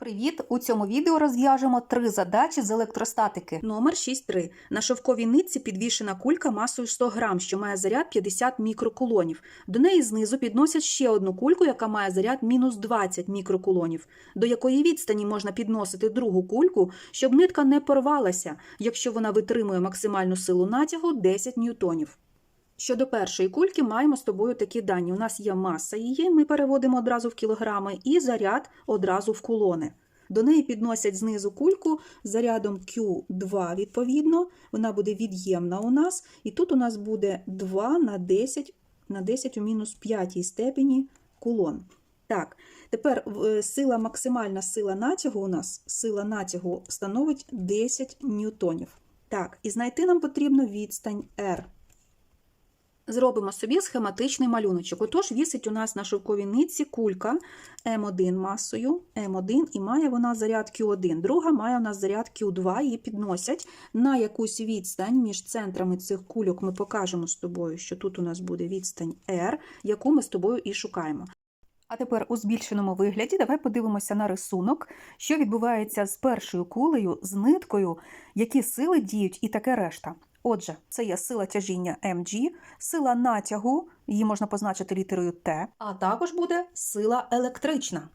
Привіт! У цьому відео розв'яжемо три задачі з електростатики. Номер 6.3. На шовковій нитці підвішена кулька масою 100 грам, що має заряд 50 мікрокулонів. До неї знизу підносять ще одну кульку, яка має заряд мінус 20 мікрокулонів. До якої відстані можна підносити другу кульку, щоб нитка не порвалася, якщо вона витримує максимальну силу натягу 10 ньютонів. Щодо першої кульки маємо з тобою такі дані. У нас є маса її, ми переводимо одразу в кілограми, і заряд одразу в кулони. До неї підносять знизу кульку з зарядом Q2, відповідно, вона буде від'ємна у нас. І тут у нас буде 2 на 10 на 10 у мінус 5 степені кулон. Так, тепер е, сила, максимальна сила натягу у нас, сила натягу становить 10 ньютонів. Так, і знайти нам потрібно відстань R. Зробимо собі схематичний малюночок. Отож, вісить у нас на шовковій нитці кулька М1 масою М1 і має вона заряд Q1. Друга має у нас заряд Q2, її підносять на якусь відстань між центрами цих кульок. Ми покажемо з тобою, що тут у нас буде відстань R, яку ми з тобою і шукаємо. А тепер у збільшеному вигляді давай подивимося на рисунок, що відбувається з першою кулею, з ниткою, які сили діють і таке решта. Отже, це є сила тяжіння mg, сила натягу, її можна позначити літерою Т, а також буде сила електрична.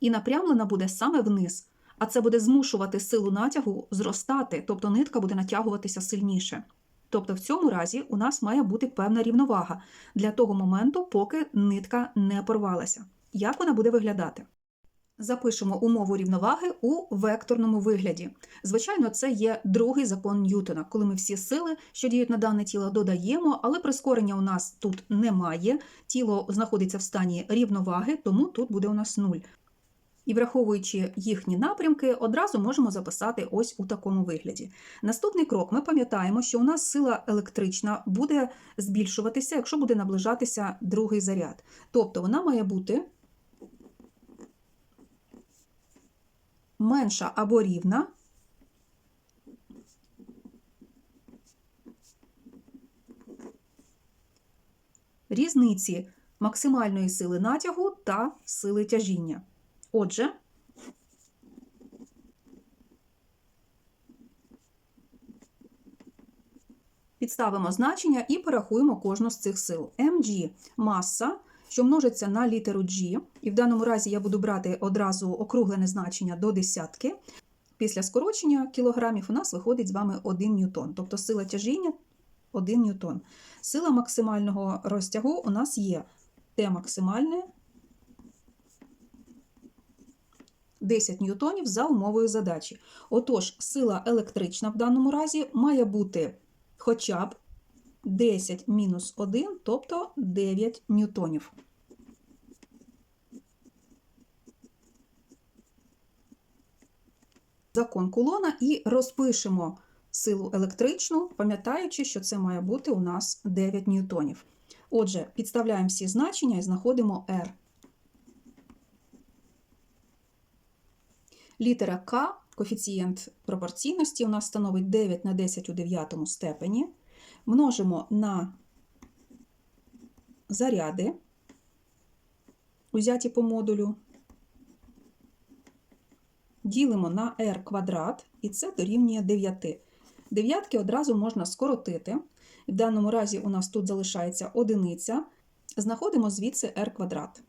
І напрямлена буде саме вниз, а це буде змушувати силу натягу зростати, тобто нитка буде натягуватися сильніше. Тобто в цьому разі у нас має бути певна рівновага для того моменту, поки нитка не порвалася. Як вона буде виглядати? Запишемо умову рівноваги у векторному вигляді. Звичайно, це є другий закон Ньютона, коли ми всі сили, що діють на дане тіло, додаємо, але прискорення у нас тут немає. Тіло знаходиться в стані рівноваги, тому тут буде у нас нуль. І враховуючи їхні напрямки, одразу можемо записати ось у такому вигляді. Наступний крок ми пам'ятаємо, що у нас сила електрична буде збільшуватися, якщо буде наближатися другий заряд. Тобто вона має бути менша або рівна різниці максимальної сили натягу та сили тяжіння. Отже, підставимо значення і порахуємо кожну з цих сил. mg – маса, що множиться на літеру G, і в даному разі я буду брати одразу округлене значення до десятки. Після скорочення кілограмів у нас виходить з вами 1 ньютон, тобто сила тяжіння 1 ньютон. Сила максимального розтягу у нас є Т максимальне 10 ньютонів за умовою задачі. Отож, сила електрична в даному разі має бути хоча б 10 мінус 1, тобто 9 ньютонів. Закон кулона і розпишемо силу електричну, пам'ятаючи, що це має бути у нас 9 ньютонів. Отже, підставляємо всі значення і знаходимо R. Літера К, коефіцієнт пропорційності, у нас становить 9 на 10 у 9 степені. Множимо на заряди, узяті по модулю, ділимо на r квадрат, і це дорівнює 9. Дев'ятки одразу можна скоротити. В даному разі у нас тут залишається одиниця. Знаходимо звідси r квадрат.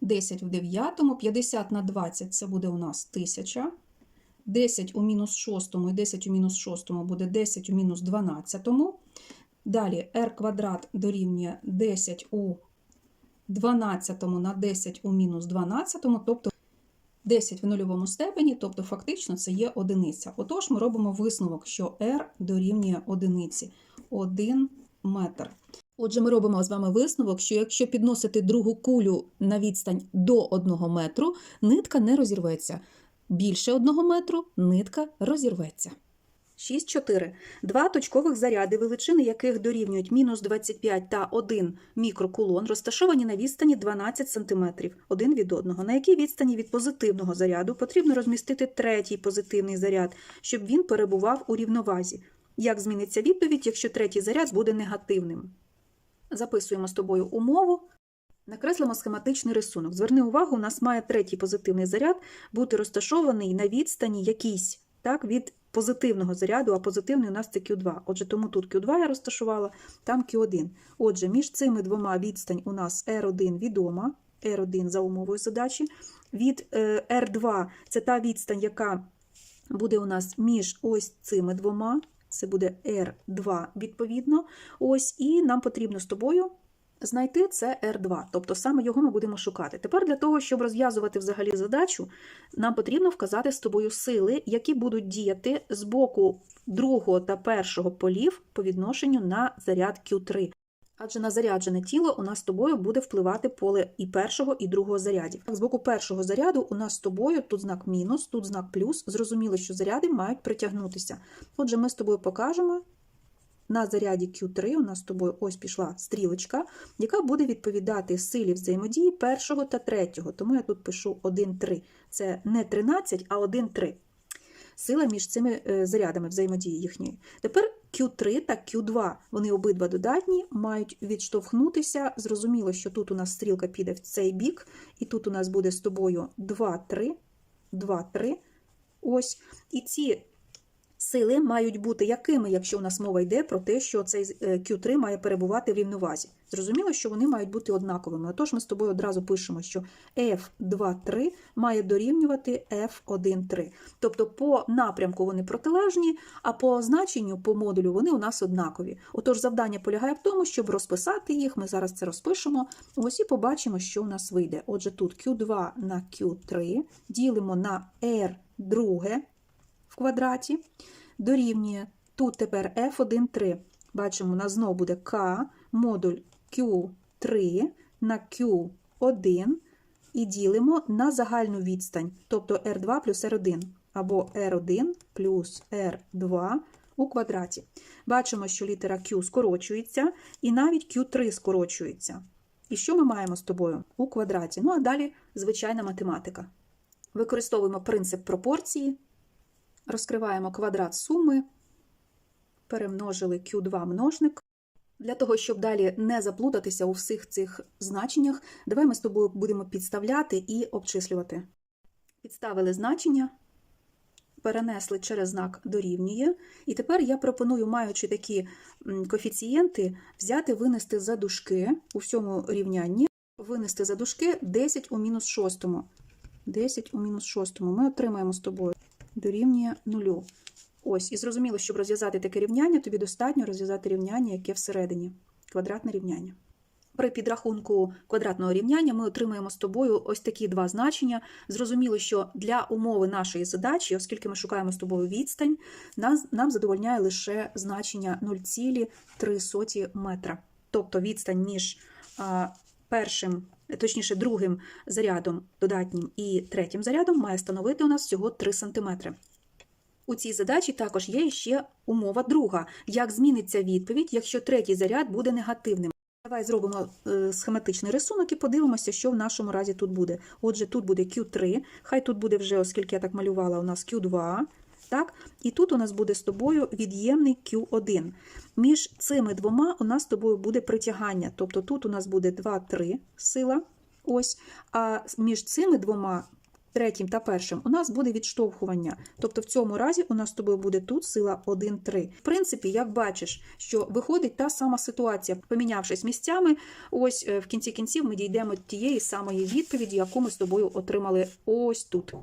10 в 9, 50 на 20 це буде у нас 1000. 10 у мінус 6 і 10 у мінус 6 буде 10 у мінус 12. Далі r квадрат дорівнює 10 у 12 на 10 у мінус 12, тобто 10 в нульовому степені, тобто фактично це є одиниця. Отож, ми робимо висновок, що r дорівнює одиниці 1 метр. Отже, ми робимо з вами висновок, що якщо підносити другу кулю на відстань до 1 метру, нитка не розірветься. Більше 1 метру нитка розірветься. 6.4. Два точкових заряди, величини яких дорівнюють мінус 25 та 1 мікрокулон, розташовані на відстані 12 см один від одного. На якій відстані від позитивного заряду потрібно розмістити третій позитивний заряд, щоб він перебував у рівновазі. Як зміниться відповідь, якщо третій заряд буде негативним? Записуємо з тобою умову. Накреслимо схематичний рисунок. Зверни увагу, у нас має третій позитивний заряд бути розташований на відстані якійсь так, від позитивного заряду, а позитивний у нас це Q2. Отже, тому тут Q2 я розташувала, там Q1. Отже, між цими двома відстань у нас R1 відома, R1 за умовою задачі. Від е, R2 це та відстань, яка буде у нас між ось цими двома. Це буде R2 відповідно. Ось, і нам потрібно з тобою знайти це R2, тобто саме його ми будемо шукати. Тепер для того, щоб розв'язувати взагалі задачу, нам потрібно вказати з тобою сили, які будуть діяти з боку другого та першого полів по відношенню на заряд Q3. Адже на заряджене тіло у нас з тобою буде впливати поле і першого, і другого зарядів. З боку першого заряду у нас з тобою тут знак мінус, тут знак плюс. Зрозуміло, що заряди мають притягнутися. Отже, ми з тобою покажемо на заряді Q3 у нас з тобою ось пішла стрілочка, яка буде відповідати силі взаємодії першого та третього. Тому я тут пишу 1,3. Це не 13, а 1,3. Сила між цими е, зарядами взаємодії їхньої. Тепер Q3 та Q2, вони обидва додатні, мають відштовхнутися. Зрозуміло, що тут у нас стрілка піде в цей бік, і тут у нас буде з тобою 2, 3, 2, 3. Ось. І ці сили мають бути якими, якщо у нас мова йде про те, що цей е, Q3 має перебувати в рівновазі. Зрозуміло, що вони мають бути однаковими. Отож, ми з тобою одразу пишемо, що F2,3 має дорівнювати F1,3. Тобто по напрямку вони протилежні, а по значенню, по модулю вони у нас однакові. Отож, завдання полягає в тому, щоб розписати їх. Ми зараз це розпишемо. Ось і побачимо, що у нас вийде. Отже, тут Q2 на Q3 ділимо на R2 в квадраті, дорівнює тут тепер F1,3. Бачимо, у нас знову буде К, модуль Q3 на Q1 і ділимо на загальну відстань, тобто R2 плюс R1, або R1 плюс R2 у квадраті. Бачимо, що літера Q скорочується, і навіть Q3 скорочується. І що ми маємо з тобою? У квадраті. Ну, а далі звичайна математика. Використовуємо принцип пропорції, розкриваємо квадрат суми, перемножили Q2 множник. Для того, щоб далі не заплутатися у всіх цих значеннях, давай ми з тобою будемо підставляти і обчислювати. Підставили значення, перенесли через знак дорівнює. І тепер я пропоную, маючи такі коефіцієнти, взяти, винести за дужки у всьому рівнянні, винести за дужки 10 у мінус шостому. 10 у мінус шостому. Ми отримаємо з тобою дорівнює нулю. Ось, і зрозуміло, щоб розв'язати таке рівняння, тобі достатньо розв'язати рівняння, яке всередині. Квадратне рівняння. При підрахунку квадратного рівняння ми отримаємо з тобою ось такі два значення. Зрозуміло, що для умови нашої задачі, оскільки ми шукаємо з тобою відстань, нам задовольняє лише значення 0,3 метра. Тобто відстань між першим, точніше, другим зарядом додатнім і третім зарядом має становити у нас всього 3 см. У цій задачі також є ще умова друга. Як зміниться відповідь, якщо третій заряд буде негативним? Давай зробимо е, схематичний рисунок і подивимося, що в нашому разі тут буде. Отже, тут буде Q3, хай тут буде вже, оскільки я так малювала, у нас Q2. Так? І тут у нас буде з тобою від'ємний Q1. Між цими двома у нас з тобою буде притягання. Тобто тут у нас буде 2-3 сила. Ось, а між цими двома третім та першим у нас буде відштовхування. Тобто в цьому разі у нас з тобою буде тут сила 1,3. В принципі, як бачиш, що виходить та сама ситуація, помінявшись місцями, ось е, в кінці кінців ми дійдемо тієї самої відповіді, яку ми з тобою отримали ось тут.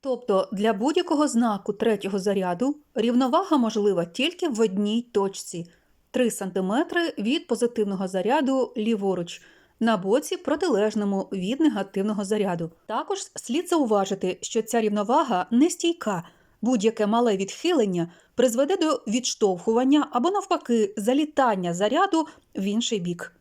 Тобто для будь-якого знаку третього заряду рівновага можлива тільки в одній точці 3 см від позитивного заряду ліворуч на боці протилежному від негативного заряду. Також слід зауважити, що ця рівновага нестійка. Будь-яке мале відхилення призведе до відштовхування або, навпаки, залітання заряду в інший бік.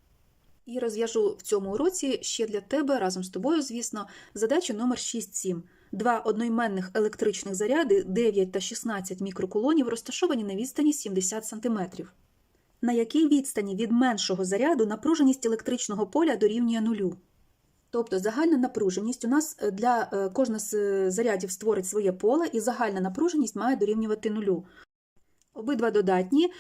І розв'яжу в цьому уроці ще для тебе разом з тобою, звісно, задачу номер 6-7. Два одноіменних електричних заряди 9 та 16 мікрокулонів розташовані на відстані 70 см. На якій відстані від меншого заряду напруженість електричного поля дорівнює нулю? Тобто загальна напруженість у нас е, для е, кожна з е, зарядів створить своє поле, і загальна напруженість має дорівнювати нулю. Обидва додатні.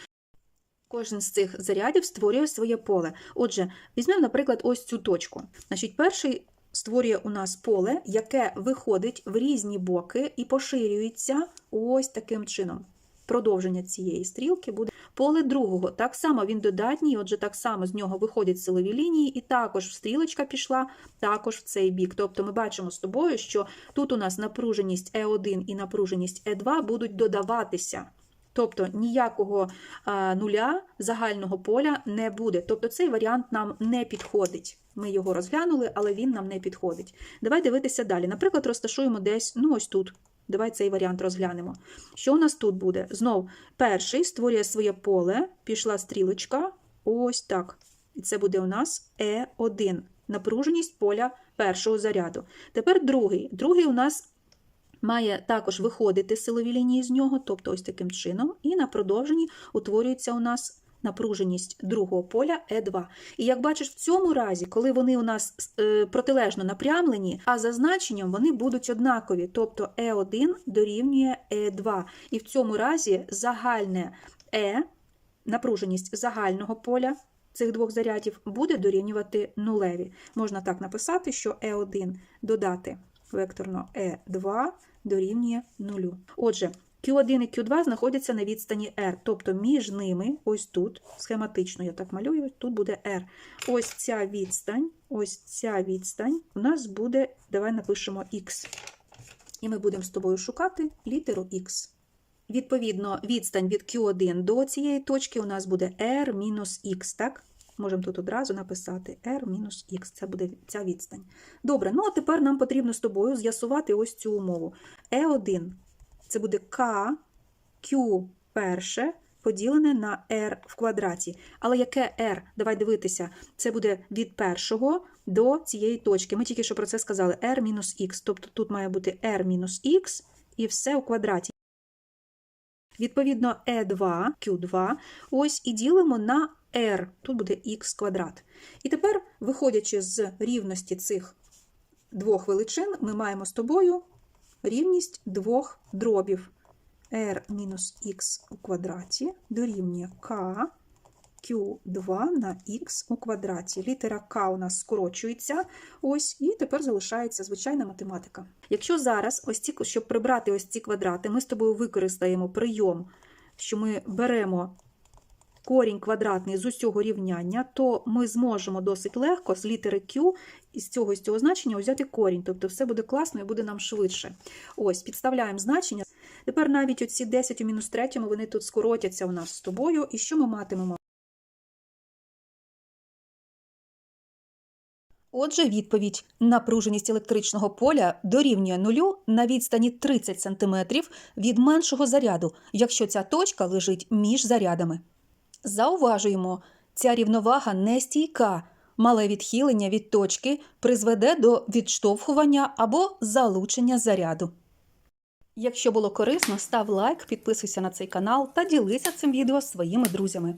Кожен з цих зарядів створює своє поле. Отже, візьмемо, наприклад, ось цю точку. Значить, перший створює у нас поле, яке виходить в різні боки і поширюється ось таким чином. Продовження цієї стрілки буде поле другого. Так само він додатній, отже, так само з нього виходять силові лінії, і також стрілочка пішла також в цей бік. Тобто ми бачимо з тобою, що тут у нас напруженість Е1 і напруженість Е2 будуть додаватися. Тобто ніякого нуля загального поля не буде. Тобто цей варіант нам не підходить. Ми його розглянули, але він нам не підходить. Давай дивитися далі. Наприклад, розташуємо десь, ну ось тут. Давай цей варіант розглянемо. Що у нас тут буде? Знов перший створює своє поле, пішла стрілочка, ось так. І це буде у нас Е1, напруженість поля першого заряду. Тепер другий. Другий у нас має також виходити силові лінії з нього, тобто ось таким чином, і на продовженні утворюється у нас напруженість другого поля Е2. І як бачиш, в цьому разі, коли вони у нас е, протилежно напрямлені, а за значенням вони будуть однакові, тобто Е1 дорівнює Е2. І в цьому разі загальне Е, напруженість загального поля цих двох зарядів буде дорівнювати нулеві. Можна так написати, що Е1 додати векторно Е2 дорівнює нулю. Отже, Q1 і Q2 знаходяться на відстані R, тобто між ними, ось тут, схематично я так малюю, тут буде R. Ось ця відстань, ось ця відстань у нас буде, давай напишемо X. І ми будемо з тобою шукати літеру X. Відповідно, відстань від Q1 до цієї точки у нас буде R-X, так? Можемо тут одразу написати R-X, це буде ця відстань. Добре, ну а тепер нам потрібно з тобою з'ясувати ось цю умову. E1 це буде K, Q перше поділене на R в квадраті. Але яке R? Давай дивитися, це буде від першого до цієї точки. Ми тільки що про це сказали R-X, тобто тут має бути R-X і все у квадраті. Відповідно, E2, Q2, ось і ділимо на R, тут буде х квадрат. І тепер, виходячи з рівності цих двох величин, ми маємо з тобою рівність двох дробів. r-х у квадраті дорівнює k Q2 на х у квадраті. Літера К у нас скорочується, ось, і тепер залишається звичайна математика. Якщо зараз, ось ці, щоб прибрати ось ці квадрати, ми з тобою використаємо прийом, що ми беремо корінь квадратний з усього рівняння, то ми зможемо досить легко з літери Q із цього і з цього значення взяти корінь. Тобто все буде класно і буде нам швидше. Ось, підставляємо значення. Тепер навіть оці 10 у мінус третьому, вони тут скоротяться у нас з тобою. І що ми матимемо? Отже, відповідь: напруженість електричного поля дорівнює нулю на відстані 30 см від меншого заряду, якщо ця точка лежить між зарядами. Зауважуємо, ця рівновага не стійка. Мале відхилення від точки призведе до відштовхування або залучення заряду. Якщо було корисно, став лайк, підписуйся на цей канал та ділися цим відео з своїми друзями.